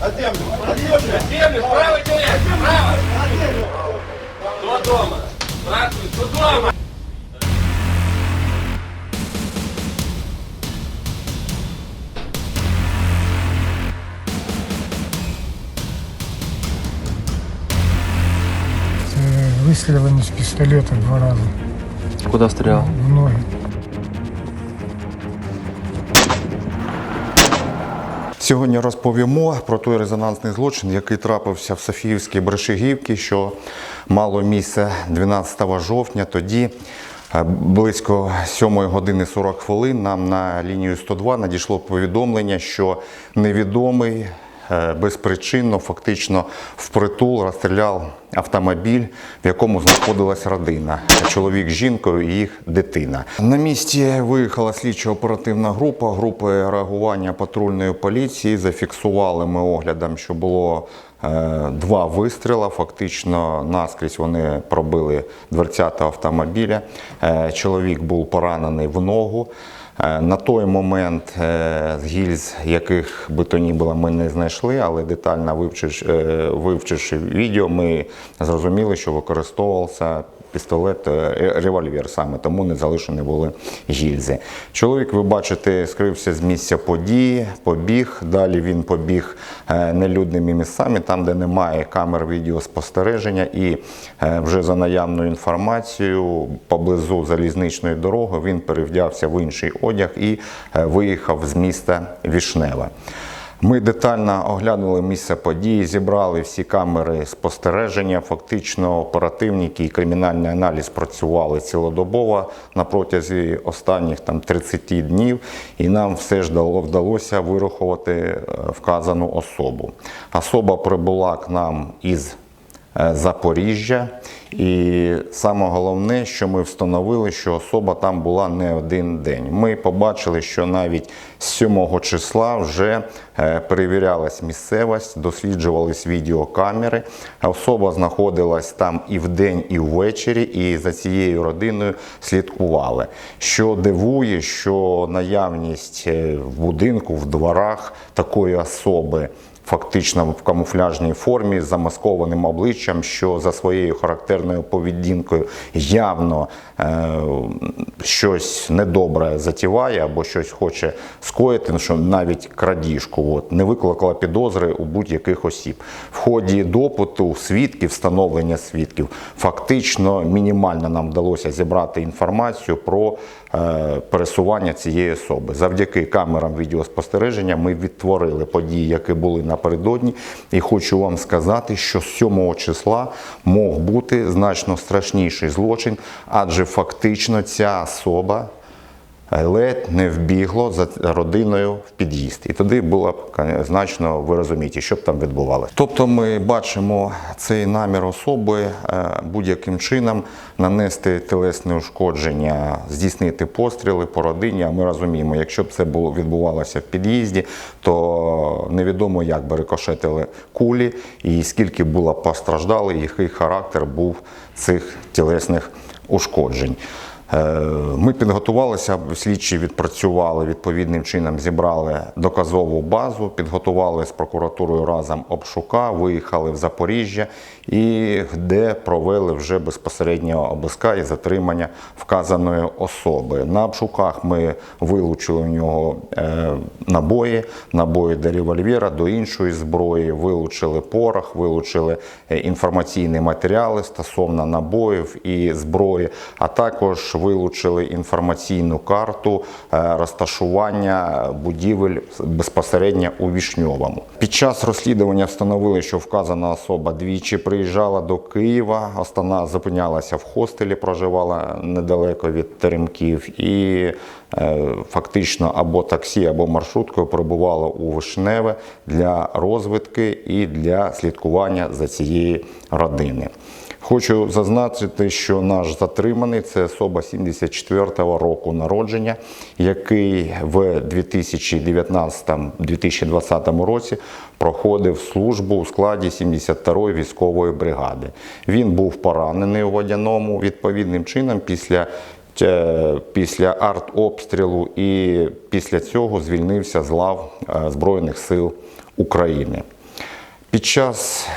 На землю! На землю! Справа человек, справа! Кто дома? Здравствуй, кто дома? Це вистрілено з пістолета два рази Куда стрелял? в ноги. Сьогодні розповімо про той резонансний злочин, який трапився в Софіївській Брешегівці, що мало місце 12 жовтня. Тоді е, близько 7 години 40 хвилин нам на лінію 102 надійшло повідомлення, що невідомий безпричинно, фактично впритул розстріляв автомобіль, в якому знаходилась родина, чоловік з жінкою і їх дитина. На місці виїхала слідчо-оперативна група, групи реагування патрульної поліції. Зафіксували ми оглядом, що було е, два вистріла. Фактично наскрізь вони пробили дверцята автомобіля. Е, чоловік був поранений в ногу. Е, На той момент е, гільз, яких би то ні було, ми не знайшли, але детально е, вивчивши відео, ми зрозуміли, що використовувався пістолет, е, револьвер саме, тому не залишені були гільзи. Чоловік, ви бачите, скрився з місця події, побіг. Далі він побіг е, нелюдними місцями, там, де немає камер відеоспостереження, і е, вже за наявною інформацією поблизу залізничної дороги він перевдявся в інший одяг і виїхав з міста Вішневе. Ми детально оглянули місце події, зібрали всі камери спостереження. Фактично, оперативники і кримінальний аналіз працювали цілодобово на протязі останніх там 30 днів, і нам все ж дало- вдалося вирахувати е, вказану особу. Особа прибула к нам із Запоріжжя. І саме головне, що ми встановили, що особа там була не один день. Ми побачили, що навіть з 7 числа вже е, перевірялась місцевість, досліджувались відеокамери. Особа знаходилась там і вдень, і ввечері, і за цією родиною слідкували. Що дивує, що наявність е, в будинку, в дворах такої особи фактично в камуфляжній формі з замаскованим обличчям, що за своєю характерною поведінкою явно е, щось недобре затіває або щось хоче скоїти, ну, що навіть крадіжку от, не викликала підозри у будь-яких осіб. В ході допиту свідків, встановлення свідків, фактично мінімально нам вдалося зібрати інформацію про е, пересування цієї особи. Завдяки камерам відеоспостереження ми відтворили події, які були напередодні. І хочу вам сказати, що 7 числа мог бути значно страшніший злочин, адже фактично ця особа. Ледь не вбігло за родиною в під'їзд. І тоді було б е, значно ви розумієте, що б там відбувалося. Тобто ми бачимо цей намір особи е, будь-яким чином нанести телесне ушкодження, здійснити постріли по родині. А ми розуміємо, якщо б це було відбувалося в під'їзді, то невідомо, як би рикошетили кулі, і скільки було постраждалих, який характер був цих тілесних ушкоджень. Е, Ми підготувалися, слідчі відпрацювали відповідним чином, зібрали доказову базу, підготували з прокуратурою разом обшука, виїхали в Запоріжжя і де провели вже безпосередньо обиска і затримання вказаної особи. На обшуках ми вилучили у нього е, набої, набої до револьвера, до іншої зброї, вилучили порох, вилучили е, інформаційні матеріали стосовно набоїв і зброї, а також вилучили інформаційну карту е, розташування будівель безпосередньо у Вішньовому. Під час розслідування встановили, що вказана особа двічі приїжджала до Києва, остана зупинялася в хостелі, проживала недалеко від Теремків і е, фактично або таксі, або маршруткою перебувала у Вишневе для розвідки і для слідкування за цією родиною. Хочу зазначити, що наш затриманий це особа 74-го року народження, який в 2019-2020 році проходив службу у складі 72-ї військової бригади. Він був поранений у водяному відповідним чином після. е, Після артобстрілу і після цього звільнився з лав е, Збройних сил України. Під час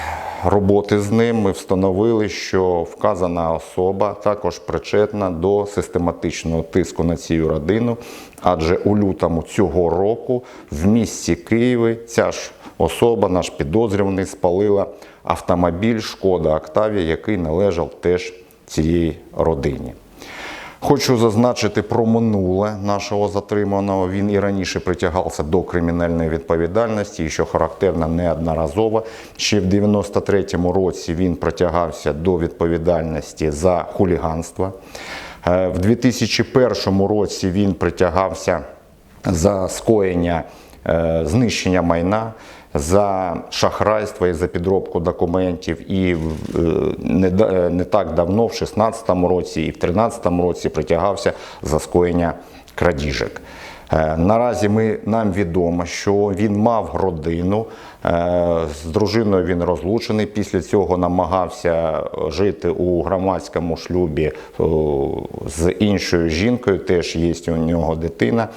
роботи з ним ми встановили, що вказана особа також причетна до систематичного тиску на цю родину, адже у лютому цього року в місті Києві ця ж особа, наш підозрюваний, спалила автомобіль Шкода Октавія, який належав теж цієї родині. Хочу зазначити про минуле нашого затриманого. Він і раніше притягався до кримінальної відповідальності, і що характерно неодноразово. Ще в 93-му році він притягався до відповідальності за хуліганство. Е, В 2001 році він притягався за скоєння е, знищення майна, за шахрайство і за підробку документів. І е, не, е, не так давно, в 2016 році і в 2013 році притягався за скоєння крадіжок. Е, Наразі ми, нам відомо, що він мав родину. З дружиною він розлучений. Після цього намагався жити у громадському шлюбі з іншою жінкою. Теж є у нього дитина.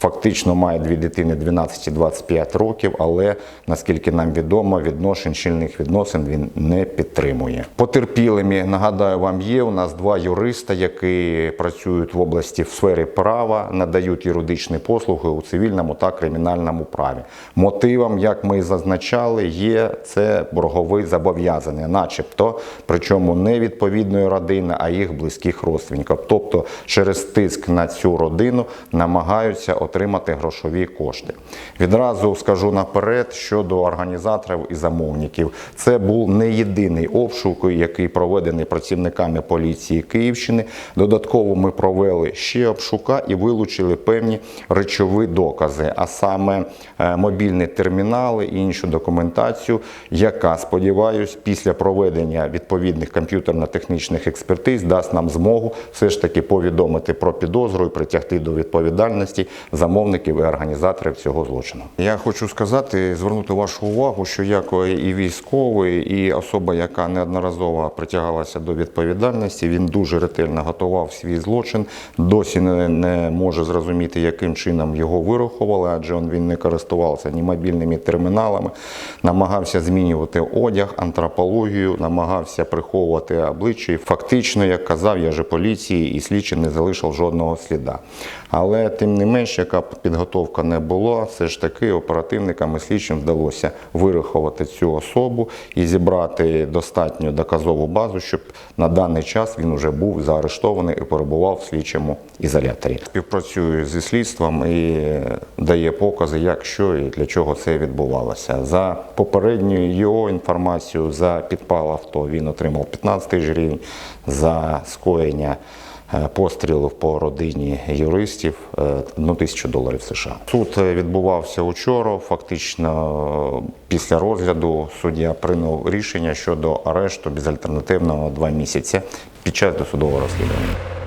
Фактично має дві дитини 12 і 25 років, але наскільки нам відомо, відношень щільних відносин він не підтримує. Потерпілими нагадаю вам є у нас два юриста, які працюють в області в сфері права, надають юридичні послуги у цивільному та кримінальному праві. Мотивом, як ми зазначали, є це боргові зобов'язання, начебто, причому не відповідної родини, а їх близьких родственників. Тобто через тиск на цю родину намагаються отримати грошові кошти. Відразу скажу наперед щодо організаторів і замовників. Це був не єдиний обшук, який проведений працівниками поліції Київщини. Додатково ми провели ще обшука і вилучили певні речові докази, а саме е, мобільні термінали і іншу документацію, яка, сподіваюсь, після проведення відповідних комп'ютерно-технічних експертиз дасть нам змогу все ж таки повідомити про підозру і притягти до відповідальності замовників і організаторів цього злочину. Я хочу сказати, звернути вашу увагу, що як і військовий, і особа, яка неодноразово притягалася до відповідальності, він дуже ретельно готував свій злочин. Досі не, не може зрозуміти, яким чином його вирахували, адже він не користувався ні мобільними терміналами, намагався змінювати одяг, антропологію, намагався приховувати обличчя. І фактично, як казав я же поліції, і слідчий не залишив жодного сліда. Але тим не менш, яка підготовка не була, все ж таки оперативникам і слідчим вдалося вирахувати цю особу і зібрати достатню доказову базу, щоб на даний час він вже був заарештований і перебував в слідчому ізоляторі. Співпрацює зі слідством і дає покази, як що і для чого це відбувалося. За попередньою його інформацією, за підпал авто він отримав 15 тисяч гривень, за скоєння е, пострілів по родині юристів на тисячу доларів США. Суд е, відбувався учора. Фактично, е, після розгляду суддя прийняв рішення щодо арешту безальтернативного два місяці під час досудового розслідування.